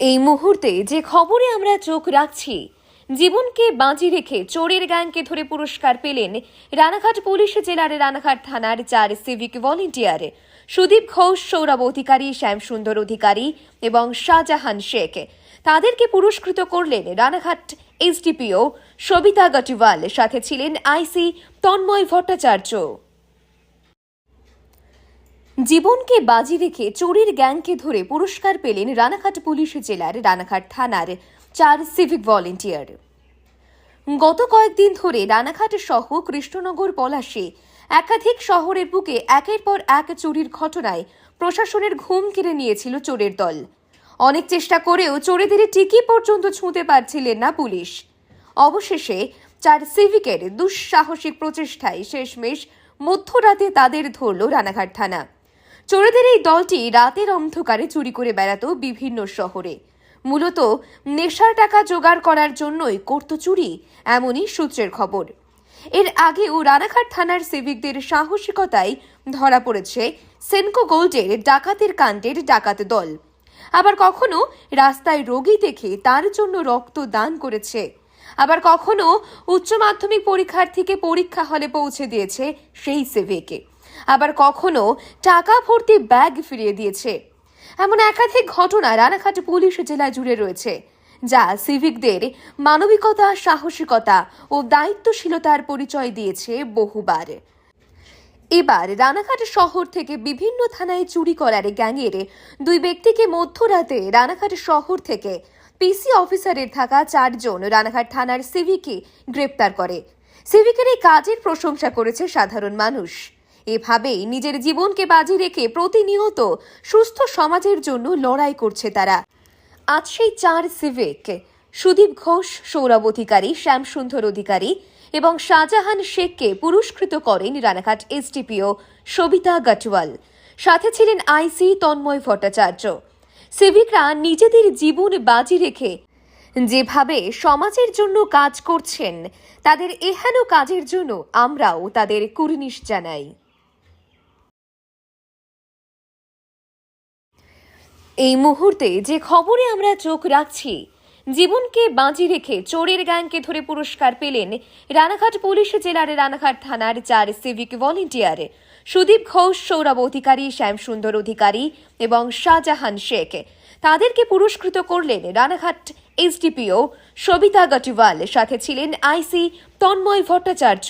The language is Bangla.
এই মুহূর্তে যে খবরে আমরা চোখ রাখছি, জীবনকে বাজি রেখে চোরের গ্যাংকে ধরে পুরস্কার পেলেন রানাঘাট পুলিশ জেলার রানাঘাট থানার চার সিভিক ভলেন্টিয়ার সুদীপ ঘোষ, সৌরভ অধিকারী, শ্যামসুন্দর অধিকারী এবং শাহজাহান শেখ। তাদেরকে পুরস্কৃত করলেন রানাঘাট এসডিপিও সবিতা গটিওয়াল। সাথে ছিলেন আইসি তন্ময় ভট্টাচার্য। জীবনকে বাজি রেখে চোরের গ্যাংকে ধরে পুরস্কার পেলেন রানাঘাট পুলিশ জেলার রানাঘাট থানার চার সিভিক ভলেন্টিয়ার। গত কয়েকদিন ধরে রানাঘাট সহ কৃষ্ণনগর পলাশে একাধিক শহরের বুকে একের পর এক চুরির ঘটনায় প্রশাসনের ঘুম কেড়ে নিয়েছিল চোরের দল। অনেক চেষ্টা করেও চোরেদের টিকি পর্যন্ত ছুঁতে পারছিলেন না পুলিশ। অবশেষে চার সিভিকের দুঃসাহসিক প্রচেষ্টায় শেষমেশ মধ্যরাতে তাদের ধরল রানাঘাট থানা। চোরেদের এই দলটি রাতের অন্ধকারে চুরি করে বেড়াতো বিভিন্ন শহরে। মূলত নেশার টাকা জোগাড় করার জন্যই করত চুরি, এমনই সূত্রের খবর। এর আগেও রানাঘাট থানার সিভিকদের সাহসিকতায় ধরা পড়েছে সেনকো গোল্ডের ডাকাতের কাণ্ডের ডাকাত দল। আবার কখনো রাস্তায় রোগী দেখে তার জন্য রক্ত দান করেছে। আবার কখনো উচ্চ মাধ্যমিক পরীক্ষার্থীকে পরীক্ষা হলে পৌঁছে দিয়েছে সেই সিভিকে। আবার কখনো টাকা ভর্তি ব্যাগ ফিরিয়ে দিয়েছে। এমন একাধিক ঘটনা রানাঘাট পুলিশ জেলা জুড়ে রয়েছে, যা সিভিকদের মানবিকতা, সাহসিকতা ও দায়িত্বশীলতার পরিচয় দিয়েছে বহুবার। এবার রানাঘাট শহর থেকে বিভিন্ন থানায় চুরি করার গ্যাংয়ের দুই ব্যক্তিকে মধ্যরাতে রানাঘাট শহর থেকে পিসি অফিসারের থাকা চারজন রানাঘাট থানার সিভিকে গ্রেপ্তার করে। সিভিকের এই কাজের প্রশংসা করেছে সাধারণ মানুষ। এভাবেই নিজের জীবনকে বাজি রেখে প্রতিনিয়ত সুস্থ সমাজের জন্য লড়াই করছে তারা। আজ সেই চার সিভিক, সুদীপ ঘোষ, সৌরভ অধিকারী, শ্যামসুন্দর অধিকারী এবং শাহজাহান শেখকে পুরস্কৃত করেন রানাঘাট এসডিপিও সবিতা গাটওয়াল। সাথে ছিলেন আইসি তন্ময় ভট্টাচার্য। সিভিকরা নিজেদের জীবন বাজি রেখে যেভাবে সমাজের জন্য কাজ করছেন, তাদের এহেন কাজের জন্য আমরাও তাদের কুর্নিশ জানাই। এই মুহূর্তে যে খবরে আমরা চোখ রাখছি, জীবনকে বাঁচি রেখে চোরের গ্যাংকে ধরে পুরস্কার পেলেন রানাঘাট পুলিশ জেলার রানাঘাট থানার চার সিভিক ভলেন্টিয়ার সুদীপ ঘোষ, সৌরভ অধিকারী, শ্যামসুন্দর অধিকারী এবং শাহজাহান শেখ। তাদেরকে পুরস্কৃত করলেন রানাঘাট এসডিপিও সবিতা গটিওয়াল। সাথে ছিলেন আইসি তন্ময় ভট্টাচার্য।